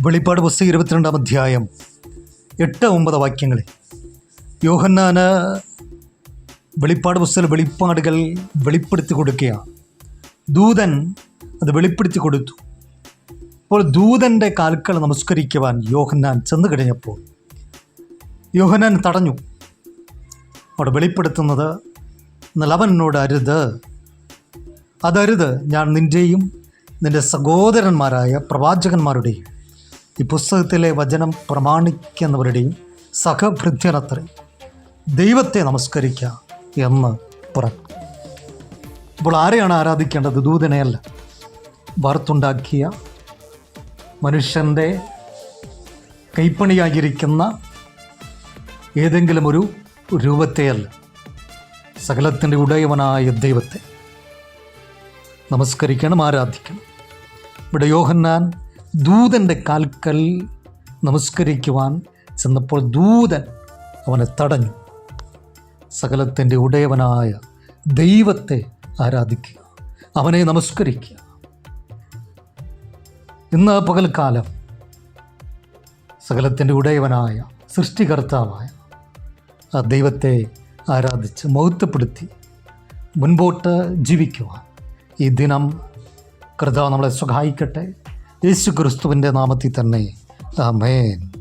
വെളിപ്പാട് പുസ്തകം ഇരുപത്തിരണ്ടാം അധ്യായം എട്ട് ഒമ്പത് വാക്യങ്ങളിൽ. യോഹന്നാന് വെളിപ്പാട് പുസ്തക വെളിപ്പാടുകൾ വെളിപ്പെടുത്തി കൊടുക്കുകയാണ്. ദൂതൻ അത് വെളിപ്പെടുത്തി കൊടുത്തു. അപ്പോൾ ദൂതന്റെ കാൽക്കൾ നമസ്കരിക്കുവാൻ യോഹന്നാൻ ചെന്ന് കഴിഞ്ഞപ്പോൾ യോഹന്നാൻ തടഞ്ഞു. അവിടെ വെളിപ്പെടുത്തുന്നത് എന്നാൽ അവൻ എന്നോട് അരുത്. അതരുത്. ഞാൻ നിന്റെയും നിന്റെ സഹോദരന്മാരായ പ്രവാചകന്മാരുടെയും ഈ പുസ്തകത്തിലെ വചനം പ്രമാണിക്കുന്നവരുടെയും സഹഭൃത്യനത്രേ ദൈവത്തെ നമസ്കരിക്കുക എന്ന് പറഞ്ഞു അപ്പോൾ ആരെയാണ് ആരാധിക്കേണ്ടത്? ദൂതനെയല്ല വാർത്തുണ്ടാക്കിയ മനുഷ്യന്റെ കൈപ്പണിയായിരിക്കുന്ന ഏതെങ്കിലും ഒരു രൂപത്തെയല്ല സകലത്തിന്റെ ഉടയവനായ ദൈവത്തെ നമസ്കരിക്കണം ആരാധിക്കണം. ഇവിടെ യോഹന്നാൻ ദൂതന്റെ കാൽക്കൽ നമസ്കരിക്കുവാൻ ചെന്നപ്പോൾ ദൂതൻ അവനെ തടഞ്ഞു. സകലത്തിന്റെ ഉടയവനായ ദൈവത്തെ ആരാധിക്കുക അവനെ നമസ്കരിക്കുക. ഇന്ന് പകൽക്കാലം സകലത്തിന്റെ ഉടയവനായ സൃഷ്ടികർത്താവായ ആ ദൈവത്തെ ആരാധിച്ച് മഹത്വപ്പെടുത്തി മുൻപോട്ട് ജീവിക്കുവാൻ ഈ ദിനം കർത്താവ് നമ്മളെ സഹായിക്കട്ടെ. യേശു ക്രിസ്തുവിന്റെ നാമത്തിൽ തന്നെ. ആമേൻ.